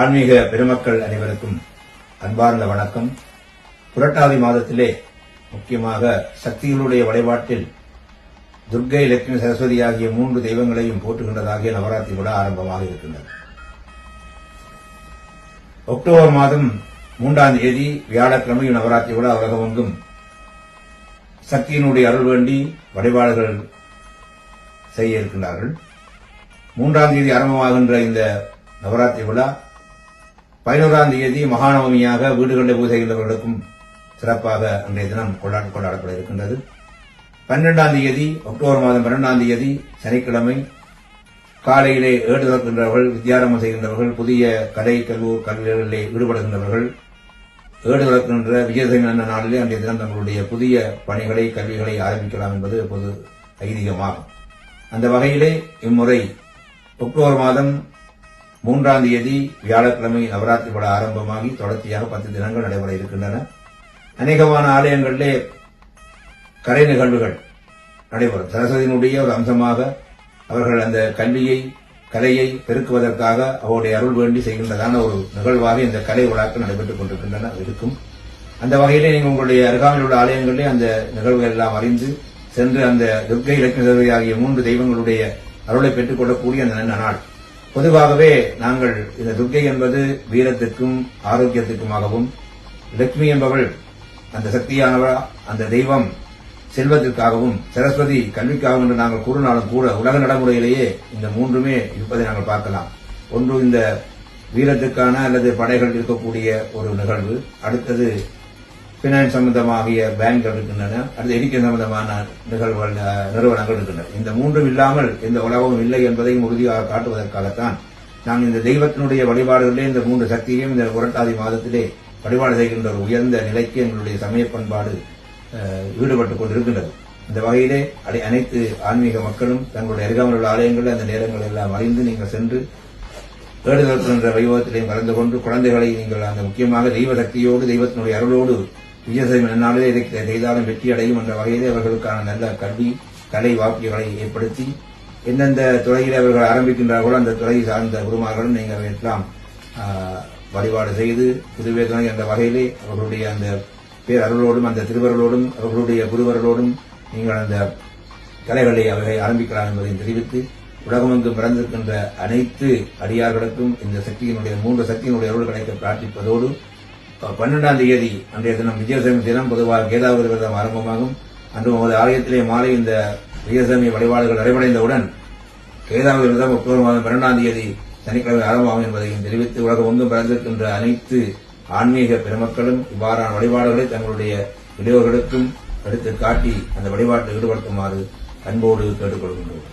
ஆன்மீக பெருமக்கள் அனைவருக்கும் அன்பார்ந்த வணக்கம். புரட்டாதி மாதத்திலே முக்கியமாக சக்திகளுடைய வழிபாட்டில் துர்க்கை லட்சுமி சரஸ்வதி ஆகிய மூன்று தெய்வங்களையும் போற்றுகின்றதாகிய நவராத்திரி விழா ஆரம்பமாக இருக்கின்றது. அக்டோபர் மாதம் மூன்றாம் தேதி வியாழக்கிழமை நவராத்திரி விழா உலகமெங்கும் சக்தியினுடைய அருள் வேண்டி வழிபாடுகள் செய்ய இருக்கின்றார்கள். மூன்றாம் தேதி ஆரம்பமாகின்ற இந்த நவராத்திரி விழா பதினோராம் தேதி மகாநவமியாக வீடுகளில் பூஜை செய்கின்றவர்களுக்கும் சிறப்பாக அன்றைய தினம் கொண்டாட கொண்டாடப்பட இருக்கின்றது. பன்னிரெண்டாம் தேதி அக்டோபர் மாதம் பன்னெண்டாம் தேதி சனிக்கிழமை காலையிலே ஏடு திறக்கின்றவர்கள் வித்தியாரம்பம் செய்கின்றவர்கள் புதிய கலை கல்லூர் கல்விகளிலே ஈடுபடுகின்றவர்கள் ஏடு திறக்கின்ற விஜயதசமி என்ற நாளிலே அன்றைய தினம் தங்களுடைய புதிய பணிகளை கல்விகளை ஆரம்பிக்கலாம் என்பது பொது ஐதீகமாகும். அந்த வகையிலே இம்முறை அக்டோபர் மாதம் மூன்றாம் தேதி வியாழக்கிழமை நவராத்திரி விழா ஆரம்பமாகி தொடர்ச்சியாக பத்து தினங்கள் நடைபெற இருக்கின்றன. அநேகமான ஆலயங்களிலே கலை நிகழ்வுகள் நடைபெறும். சரஸ்வதியினுடைய ஒரு அம்சமாக அவர்கள் அந்த கல்வியை கலையை பெருக்குவதற்காக அவருடைய அருள் வேண்டி செய்கின்றதான ஒரு நிகழ்வாக இந்த கலை விழாக்கள் நடைபெற்றுக் கொண்டிருக்கின்றன இருக்கும். அந்த வகையிலே நீங்கள் உங்களுடைய அருகாமையில் உள்ள ஆலயங்களிலே அந்த நிகழ்வுகள் எல்லாம் அறிந்து சென்று அந்த துர்க்கை இலக்கிய ஆகிய மூன்று தெய்வங்களுடைய அருளை பெற்றுக் கொள்ளக்கூடிய அந்த நல்ல நாள். பொதுவாகவே நாங்கள் இந்த துர்க்கை என்பது வீரத்திற்கும் ஆரோக்கியத்திற்குமாகவும் லட்சுமி என்பவள் அந்த சக்தியானவள் அந்த தெய்வம் செல்வத்திற்காகவும் சரஸ்வதி கல்விக்காகவும் என்று நாங்கள் கூறினாலும் கூட உலக நடைமுறையிலேயே இந்த மூன்றுமே இருப்பதை நாங்கள் பார்க்கலாம். ஒன்று இந்த வீரத்துக்கான அல்லது படைகள் இருக்கக்கூடிய ஒரு நிகழ்வு அடுத்தது பினான்ஸ் சம்பந்தமாகிய பேங்க்கள் இருக்கின்றன. அடுத்து எடிக்கை சம்பந்தமான நிகழ்வுகள் நிறுவனங்கள் இருக்கின்றன. இந்த மூன்றும் இல்லாமல் இந்த உலகமும் இல்லை என்பதையும் உறுதியாக காட்டுவதற்காகத்தான் நாம் இந்த தெய்வத்தினுடைய வழிபாடுகளிலே இந்த மூன்று சக்தியையும் இந்த புரட்டாதி மாதத்திலே வழிபாடு செய்கின்ற ஒரு உயர்ந்த நிலைக்கு எங்களுடைய சமய பண்பாடு அஹ், ஈடுபட்டுக் கொண்டிருக்கின்றது. இந்த வகையிலே அனை- அனைத்து ஆன்மீக மக்களும் தங்களுடைய அருகாமல் உள்ள ஆலயங்களில் அந்த நேரங்கள் எல்லாம் அறிந்து நீங்கள் சென்று ஏடுதல் என்ற வைபவத்திலையும் கலந்து கொண்டு குழந்தைகளை நீங்கள் அந்த முக்கியமாக தெய்வ சக்தியோடு தெய்வத்தினுடைய அருளோடு விஜயசைவம் நன்னாளிலே இதை செய்தாலும் வெற்றி அடையும் என்ற வகையிலே அவர்களுக்கான நல்ல கல்வி கலை வாக்கியங்களை ஏற்படுத்தி எந்தெந்த துறையில் அவர்கள் ஆரம்பிக்கின்றார்களோ அந்த துறையை சார்ந்த குருமார்களும் நீங்கள் எல்லாம் வழிபாடு செய்து திருவேதனை என்ற வகையிலே அவர்களுடைய அந்த பேரருளோடும் அந்த திருவருளோடும் அவர்களுடைய குருவர்களோடும் நீங்கள் அந்த கலைகளை அவர்களை ஆரம்பிக்கலாம் என்பதை தெரிவித்து உலகமெங்கும் பிறந்திருக்கின்ற அனைத்து அடியார்களுக்கும் இந்த சக்தியினுடைய மூன்று சக்தியினுடைய அருள் கிடைக்க பிரார்த்திப்பதோடு பன்னெண்டாம் தேதி அன்றைய தினம் விஜயதசமி தினம் பொதுவாக கேதாவதி விரதம் ஆரம்பமாகும். அன்று உமது ஆலயத்திலே மாலை இந்த விஜயதசமி வழிபாடுகள் நிறைவடைந்தவுடன் கேதாவதி விரதம் அக்டோபர் மாதம் பன்னெண்டாம் தேதி சனிக்கிழமை ஆரம்பமாகும் என்பதையும் தெரிவித்து உலகமெங்கும் பிறந்திருக்கின்ற அனைத்து ஆன்மீக பெருமக்களும் இவ்வாறான வழிபாடுகளை தங்களுடைய இளையோர்களுக்கும் எடுத்து காட்டி அந்த வழிபாட்டில் ஈடுபடுத்துமாறு அன்போடு கேட்டுக்கொள்கின்றோம்.